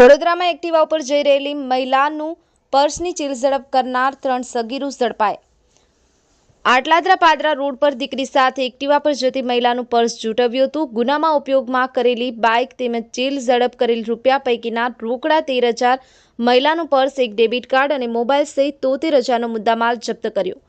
વડોદરામાં એક્ટિવા ઉપર જઈ રહેલી મહિલાનું પર્સની ચીલ ઝડપ કરનાર ત્રણ સગીરું ઝડપાય. આટલાદરા પાદરા રોડ પર દીકરી સાથે એક્ટિવા પર જતી મહિલાનું પર્સ જૂટવ્યું હતું. ગુનામાં ઉપયોગમાં કરેલી બાઇક તેમજ ચીલ ઝડપ કરેલ રૂપિયા પૈકીના રોકડા તેર હજાર, મહિલાનું પર્સ એક ડેબિટ કાર્ડ અને મોબાઈલ સહિત તોતેર હજારનો મુદ્દામાલ જપ્ત કર્યો.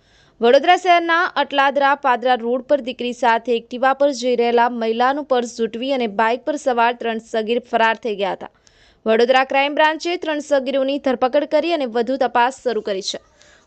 વડોદરા શહેરના અટલાદરા પાદરા રોડ પર દીકરી સાથે એક્ટિવા પર જઈ રહેલા મહિલાનું પર્સ જૂટવી અને બાઇક પર સવાર ત્રણ સગીર ફરાર થઈ ગયા હતા. વડોદરા ક્રાઇમ બ્રાન્ચે ત્રણ સગીરોની ધરપકડ કરી અને વધુ તપાસ શરૂ કરી છે.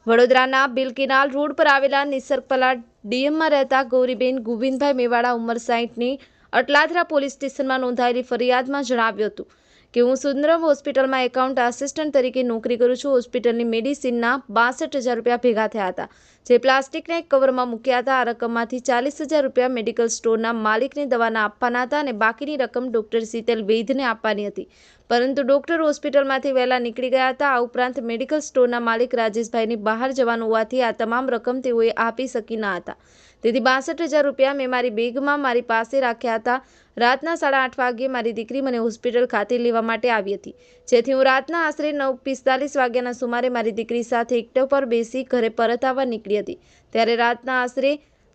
વડોદરાના બિલકિનાલ રોડ પર આવેલા નિસર્ગપલા ડીએમમાં રહેતા ગૌરીબેન ગોવિંદભાઈ મેવાડા ઉંમર સાહીઠની અટલાદરા પોલીસ સ્ટેશનમાં નોંધાયેલી ફરિયાદમાં જણાવ્યું હતું કે હું સુંદરમ હોસ્પિટલમાં એકાઉન્ટ આસિસ્ટન્ટ તરીકે નોકરી કરું છું. હોસ્પિટલની મેડિસિનના બાસઠ હજાર રૂપિયા ભેગા થયા હતા, જે પ્લાસ્ટિકના એક કવરમાં મૂક્યા હતા. આ રકમમાંથી ચાલીસ હજાર રૂપિયા મેડિકલ સ્ટોરના માલિકને દવાના આપવાના હતા અને બાકીની રકમ ડૉક્ટર શીતલ વૈધને આપવાની હતી. પરંતુ ડોક્ટર હોસ્પિટલમાંથી વહેલા નીકળી ગયા હતા. આ ઉપરાંત મેડિકલ સ્ટોરના માલિક રાજેશભાઈની બહાર જવાનું હોવાથી આ તમામ રકમ તેઓએ આપી શકી ન હતા. તેથી બાસઠ હજાર રૂપિયા મેં મારી બેગમાં મારી પાસે રાખ્યા હતા. રાતના સાડા આઠ વાગ્યે મારી દીકરી મને હોસ્પિટલ ખાતે લેવા માટે આવી હતી. જેથી હું રાતના આશરે નવ પિસ્તાલીસ વાગ્યાના સુમારે મારી દીકરી સાથે એકટો પર બેસી ઘરે પરત આવવા નીકળી હતી. ત્યારે રાતના આશરે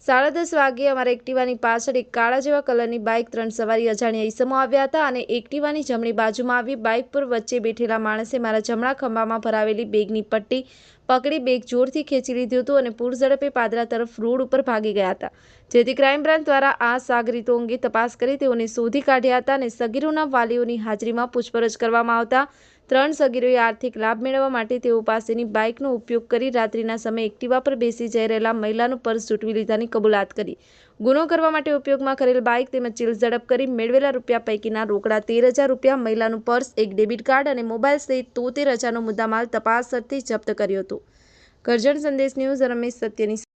સાડા દસ વાગ્યે અમારા એક્ટિવાની પાછળ એક કાળા જેવા કલરની બાઇક ત્રણ સવારી અજાણ્યા ઈસમો આવ્યા હતા અને એક્ટિવાની જમણી બાજુમાં આવી બાઇક પર વચ્ચે બેઠેલા માણસે મારા જમણા ખંભામાં ભરાવેલી બેગની પટ્ટી પકડી બેગ જોરથી ખેંચી લીધું હતું અને પૂર ઝડપે પાદરા તરફ રોડ ઉપર ભાગી ગયા હતા. જેથી ક્રાઇમ બ્રાન્ચ દ્વારા આ સાગરીતો અંગે તપાસ કરી તેઓને શોધી કાઢ્યા હતા અને સગીરોના વાલીઓની હાજરીમાં પૂછપરછ કરવામાં આવતા ત્રણ સગીરોએ આર્થિક લાભ મેળવવા માટે તેઓ પાસેની બાઇકનો ઉપયોગ કરી રાત્રિના સમયે એક્ટિવા પર બેસી જઈ રહેલા મહિલાનું પર્સ ચૂંટવી લીધાની કબૂલાત કરી. ગુનો કરવા માટે ઉપયોગમાં કરેલ બાઇક તેમજ ચીલ ઝડપ કરી મેળવેલા રૂપિયા પૈકીના રોકડા તેર હજાર રૂપિયા, મહિલાનું પર્સ, એક ડેબિટ કાર્ડ અને મોબાઈલ સહિત તોતેર હજારનો મુદ્દામાલ તપાસ જપ્ત કર્યો હતો. કરજણ સંદેશ ન્યૂઝ રમેશ સત્યની